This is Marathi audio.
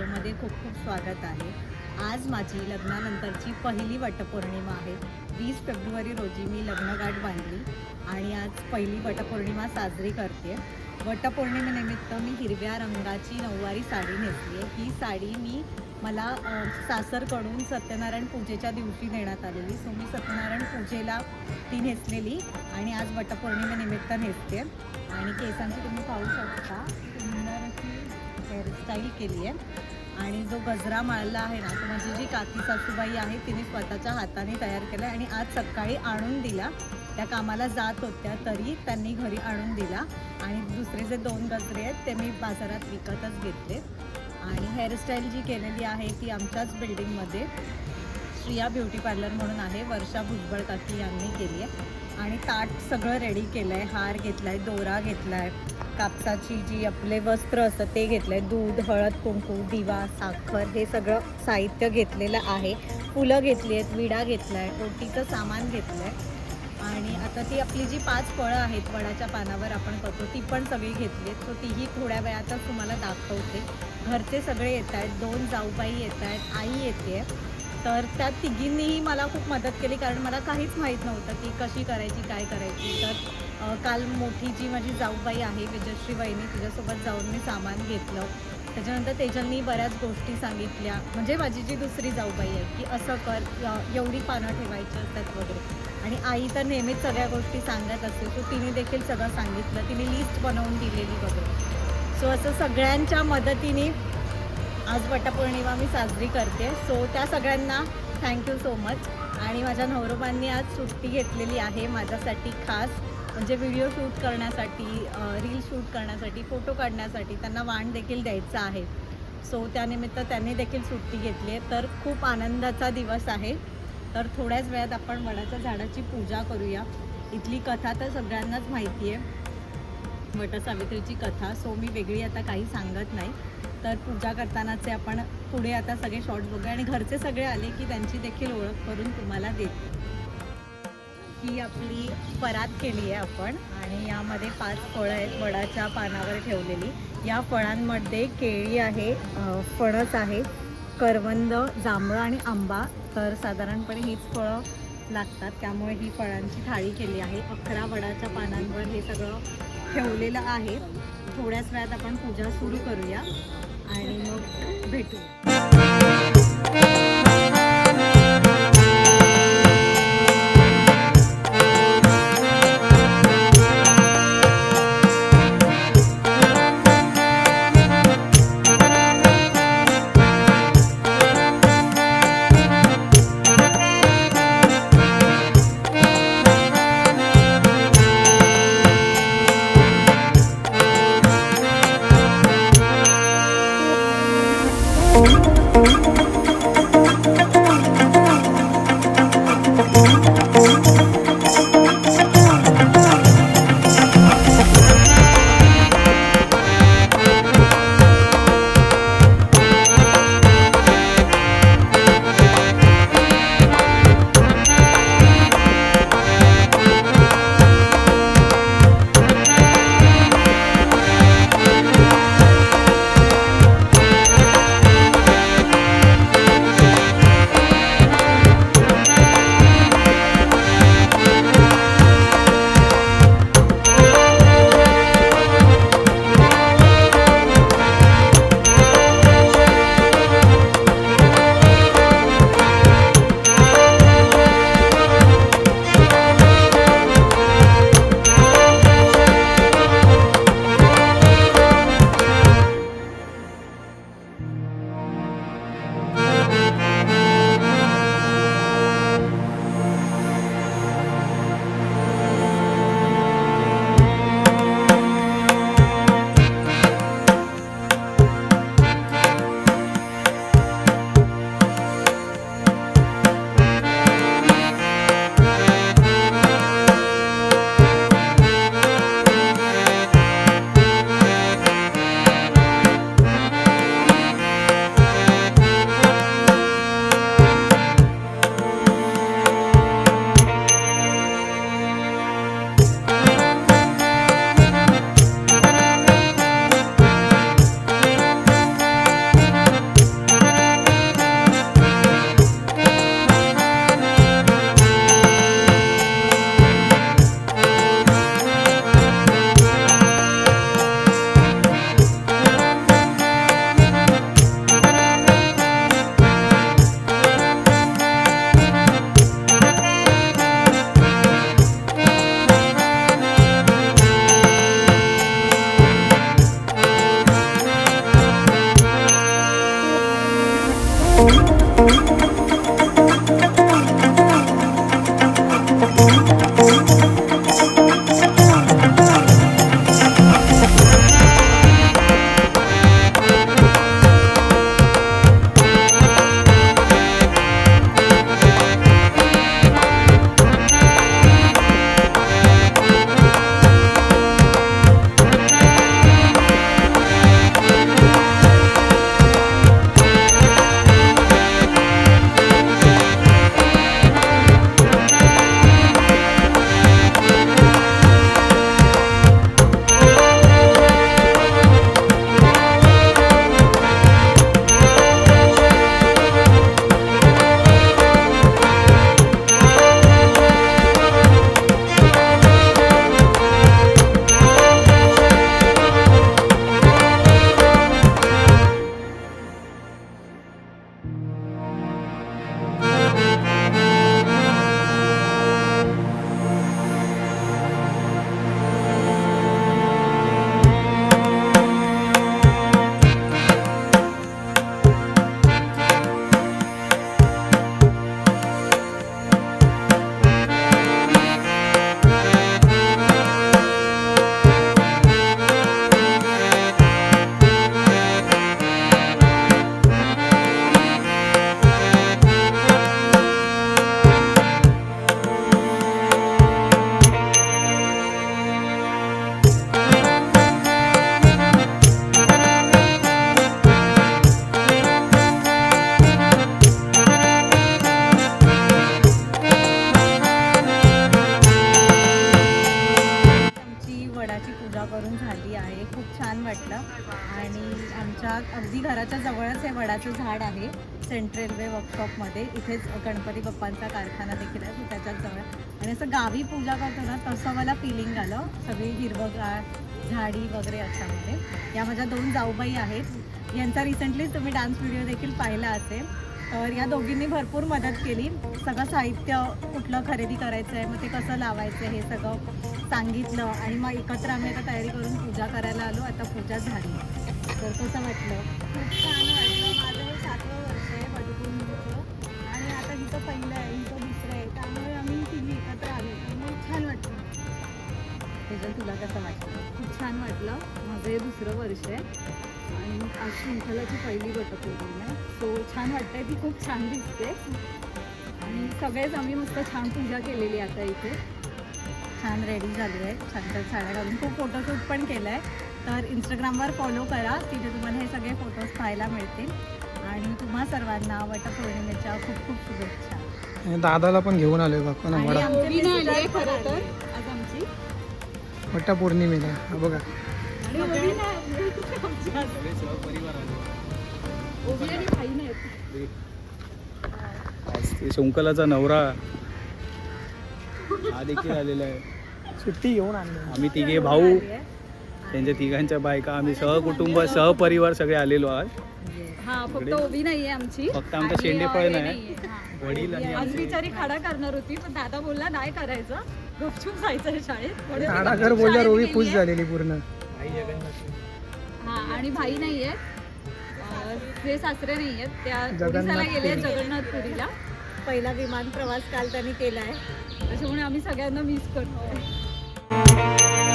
व्हिडिओमध्ये खूप खूप स्वागत आहे. आज माझी लग्नानंतरची पहिली वटपौर्णिमा आहे. वीस फेब्रुवारी रोजी मी लग्नगाठ बांधली आणि आज पहिली वटपौर्णिमा साजरी करते. वटपौर्णिमेनिमित्त मी हिरव्या रंगाची नऊवारी साडी नेसली आहे. ही साडी मी मला सासरकडून सत्यनारायण पूजेच्या दिवशी देण्यात आलेली. सो मी सत्यनारायण पूजेला ती नेसलेली आणि आज वटपौर्णिमेनिमित्त नेसते. आणि केसांची तुम्ही पाहू शकता. हेअरस्टाईल केली आहे. आणि जो गजरा माळला आहे ना तो माझी जी काकी सासूबाई आहे तिने स्वतःच्या हाताने तयार केला आणि आज सकाळी आणून दिला. त्या कामाला जात होत्या तरी त्यांनी घरी आणून दिला. आणि दुसरे जे दोन गजरे आहेत ते मी बाजारात विकतच घेतले. आणि हेअरस्टाईल जी केलेली आहे ती आमच्याच बिल्डिंगमध्ये श्रिया ब्युटी पार्लर म्हणून आहे. वर्षा भुजबळ काकी यांनी केली आहे. आणि ताट सगळं रेडी केलं आहे हार घेतला आहे दोरा घेतला आहे कापसाची जी आपले वस्त्र असतं ते घेतलं आहे दूध हळद कुंकू दिवा साखर हे सगळं साहित्य घेतलेलं आहे. फुलं घेतली आहेत विडा घेतला आहे ओटीचं सामान घेतलं आहे आणि आता ती आपली जी पाच फळं आहेत वडाच्या पानावर आपण करतो ती पण सगळी घेतली आहेत सो तीही थोड्या वेळातच तुम्हाला दाखवते. घरचे सगळे येत आहेत दोन जाऊबाई येत आहेत आई येते. तर त्या तिघींनीही मला खूप मदत केली कारण मला काहीच माहीत नव्हतं की कशी करायची काय करायची. तर काल मोठी जी माझी जाऊबाई आहे विजयश्री वहिनी तिच्यासोबत जाऊन मी सामान घेतलं. त्याच्यानंतर तेजलनी बऱ्याच गोष्टी सांगितल्या. म्हणजे माझी जी दुसरी जाऊबाई आहे की असं कर एवढी पानं ठेवायची असतात वगैरे. आणि आई तर नेहमीच सगळ्या गोष्टी सांगत असते. सो तिने देखील सगळं सांगितलं. तिने लिस्ट बनवून दिलेली वगैरे. सो असं सगळ्यांच्या मदतीने आज वटपौर्णिमा मी साजरी करते. सो त्या सगळ्यांना थँक्यू सो मच आणि माझ्या नवरोबांनी आज सुट्टी घेतलेली आहे माझ्यासाठी खास. म्हणजे व्हिडिओ शूट करण्यासाठी रील शूट करण्यासाठी फोटो काढण्यासाठी त्यांना वाण देखील द्यायचं आहे. सो त्यानिमित्त त्यांनी देखील सुट्टी घेतली आहे. तर खूप आनंदाचा दिवस आहे. तर थोड्याच वेळात आपण वडाच्या झाडाची पूजा करूया. इथली कथा तर सगळ्यांनाच माहिती आहे. वटसावित्रीची कथा. सो मी वेगळी आता काही सांगत नाही. तर पूजा करतानाचे आपण पुढे आता सगळे शॉर्ट्स बघूया. आणि घरचे सगळे आले की त्यांची देखील ओळख करून तुम्हाला देते. ही आपली परात केली आहे आपण. आणि यामध्ये पाच फळं आहेत वडाच्या पानावर ठेवलेली. या फळांमध्ये केळी आहे फणस आहे करवंद जांभळं आणि आंबा. तर साधारणपणे हीच फळं लागतात. त्यामुळे ही फळांची थाळी केली आहे. अकरा वडाच्या पानांवर हे सगळं ठेवलेलं आहे. थोड्याच वेळात आपण पूजा सुरू करूया. आणि मग भेटूया. अगदी घराच्या जवळच हे वडाचं झाड आहे. सेंट्रल रेल्वे वर्कशॉपमध्ये इथेच गणपती बाप्पांचा कारखाना देखील आहे. त्याच्याच जवळ. आणि असं गावी पूजा करतो ना तसं मला फिलिंग आलं. सगळी हिरवगार झाडी वगैरे अशामध्ये. या माझ्या दोन जाऊबाई आहेत. यांचा रिसेंटलीच तुम्ही डान्स व्हिडिओ देखील पाहिला असेल. तर या दोघींनी भरपूर मदत केली. सगळं साहित्य कुठलं खरेदी करायचं आहे मग ते कसं लावायचं आहे हे सगळं सांगितलं. आणि मग एकत्र आम्ही आता तयारी करून पूजा करायला आलो. आता पूजा झाली. तर कसं वाटलं? खूप छान वाटलं. माझं हे सातवं वर्ष आहे वटपौर्णिमेचं आणि आता हिचं पहिलं आहे हिचं दुसरं आहे. त्यामुळे आम्ही तिघी एकत्र आलो. त्यामुळे छान वाटलं. त्याच्यात तुला कसं वाटलं? खूप छान वाटलं. माझं हे दुसरं वर्ष आहे. आणि आज शृंखलाची पहिली वटपौर्णिमा आहे सो छान वाटतंय. ती खूप छान दिसते. आणि सगळेच आम्ही मस्त छान पूजा केलेली आता इथे. छान रेडी झाली आहे. छान छान साड्या घालून. खूप फोटोशूट पण केलं आहे तर इंस्टाग्रामवर फॉलो करा. तिथे तुम्हाला हे सगळे फोटोज पाहायला मिळतील. आणि तुम्हा सर्वांना वटपौर्णिमेच्या खूप खूप शुभेच्छा. आणि दादाला पण घेऊन आलोय बाप्पा ना आणि वडा. आमचे ओवी नाही आली आहे visitor खरं तर. पण आज आमची. वट्टा पौर्णिमेला हा बघा. आणि ओवी नाही आली आमच्या ओवी आणि भाई नाहीत आज ते शंकलाचा नवरा हा देखील आलेला आहे. सुट्टी घेऊन आणली. आम्ही तिघे भाऊ. त्यांच्या तिघांच्या बायका आम्ही सहकुटुंब सहपरिवार सगळे आलेलो आज. हा फक्त ओवी नाहीये आमची. फक्त आमचं आणि, शेंडे अ, पण हे आहे. नाहीये, हा. वडील आणि आज आमचे. बिचारी खाडा करणार होती पण दादा बोलला नाही करायचं. गपचूप जायचं शाळेत. म्हणून गपचूप खुश. झालेली पूर्ण. हा आणि भाई नाहीये अ, ते सासरे नाहीयेत. त्या जगन्नाथ ओडिसाला गेले पुरी. जगन्नाथपुरीला. पहिला विमान प्रवास काल त्यांनी केला आहे त्याच्यामुळे आम्ही सगळ्यांना मिस करतोय.